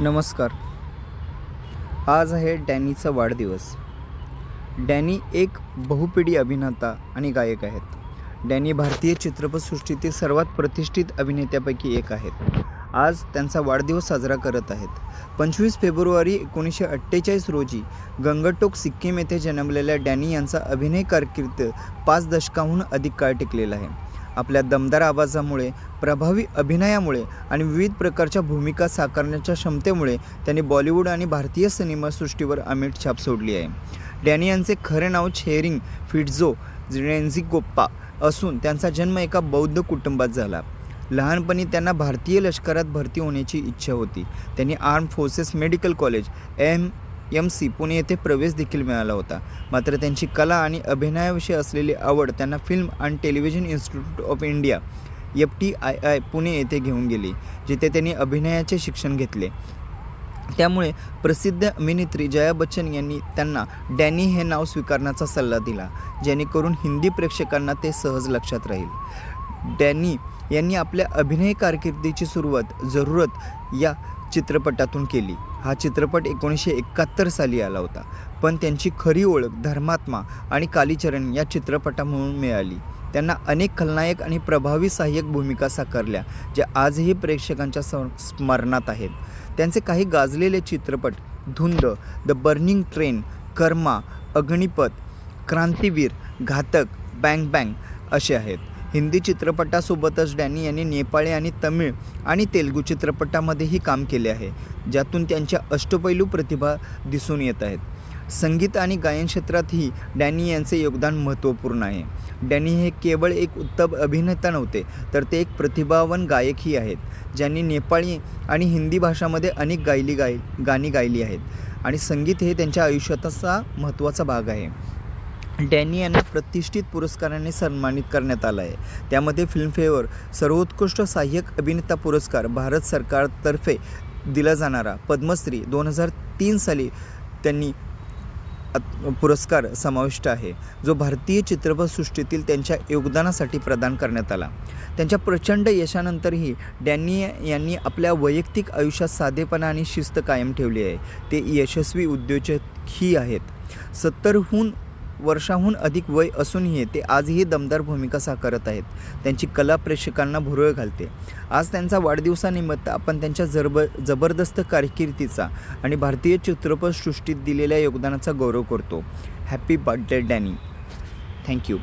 नमस्कार. आज आहे डॅनीचा वाढदिवस. डॅनी एक बहुपिढी अभिनेता आणि गायक आहेत. डॅनी भारतीय चित्रपटसृष्टीतील सर्वात प्रतिष्ठित अभिनेत्यापैकी एक आहेत. आज त्यांचा वाढदिवस साजरा करत आहेत. पंचवीस फेब्रुवारी एकोणीसशे अठ्ठेचाळीस रोजी गंगटोक सिक्कीम येथे जन्मलेल्या डॅनी यांचा अभिनय कारकीर्द पाच दशकाहून अधिक काळ टिकलेला आहे. आपल्या दमदार आवाजामुळे प्रभावी अभिनयामुळे आणि विविध प्रकारच्या भूमिका साकारण्याच्या क्षमतेमुळे त्यांनी बॉलिवूड आणि भारतीय सिनेमासृष्टीवर अमिट छाप सोडली आहे. डॅनी यांचे खरे नाव छेरिंग फिट्झो रेन्झिगोप्पा असून त्यांचा जन्म एका बौद्ध कुटुंबात झाला. लहानपणी त्यांना भारतीय लष्करात भरती होण्याची इच्छा होती. त्यांनी Armed Forces Medical College M. M C Pune येथे प्रवेश देखील मिळाला होता. मात्र त्यांची कला आणि अभिनयाविषयी असलेली आवड त्यांना फिल्म आणि Television Institute of India F T I I Pune येथे घेऊन गेली जिथे त्यांनी अभिनयाचे शिक्षण घेतले. त्यामुळे प्रसिद्ध अभिनेत्री जया बच्चन यांनी त्यांना डॅनी हे नाव स्वीकारण्याचा सल्ला दिला जेणेकरून हिंदी प्रेक्षकांना ते सहज लक्षात राहील. डॅनी यांनी आपल्या अभिनय कारकिर्दीची सुरुवात जरूरत या चित्रपटातून केली. हा चित्रपट एकोणीसशे एकाहत्तर साली आला होता पण त्यांची खरी ओळख धर्मात्मा आणि कालीचरण या चित्रपटामधून मिळाली. त्यांना अनेक खलनायक आणि प्रभावी सहाय्यक भूमिका साकारल्या ज्या आजही प्रेक्षकांच्या स्मरणात आहेत. त्यांचे काही गाजलेले चित्रपट Dhund The Burning Train Karma Agneepath Krantiveer Ghatak bang bang असे आहेत. हिंदी चित्रपटासोबतच डॅनी यांनी नेपाळी आणि तमिळ आणि तेलुगू चित्रपटामध्येही काम केले आहे ज्यातून त्यांच्या अष्टपैलू प्रतिभा दिसून येत आहेत. संगीत आणि गायन क्षेत्रातही डॅनी यांचे योगदान महत्त्वपूर्ण आहे. डॅनी हे केवळ एक उत्तम अभिनेता नव्हते तर ते एक प्रतिभावान गायकही आहेत ज्यांनी नेपाळी आणि हिंदी भाषामध्ये अनेक गायली गाय गाणी गायली आहेत. आणि संगीत हे त्यांच्या आयुष्याचा महत्त्वाचा भाग आहे. डॅनी यांना प्रतिष्ठित पुरस्काराने सन्मानित करण्यात आला आहे. त्यामध्ये फिल्मफेअर सर्वोत्कृष्ट सहाय्यक अभिनेता पुरस्कार भारत सरकारतर्फे दिला जाणारा पद्मश्री दोन हजार तीन साली त्यांनी पुरस्कार समाविष्ट आहे जो भारतीय चित्रपटसृष्टीतील त्यांच्या योगदानासाठी प्रदान करण्यात आला. त्यांच्या प्रचंड यशानंतरही डॅनी यांनी आपल्या वैयक्तिक आयुष्यात साधेपणा आणि शिस्त कायम ठेवली आहे. ते यशस्वी उद्योजकही आहेत. सत्तरहून वर्षाहून अधिक वय असूनही ते आजही दमदार भूमिका साकारत आहेत. त्यांची कला प्रेक्षकांना भुरळ घालते. आज त्यांचा वाढदिवसानिमित्त आपण त्यांच्या जरब जबरदस्त कारकिर्दीचा आणि भारतीय चित्रपटसृष्टीत दिलेल्या योगदानाचा गौरव करतो. Happy birthday Danny thank you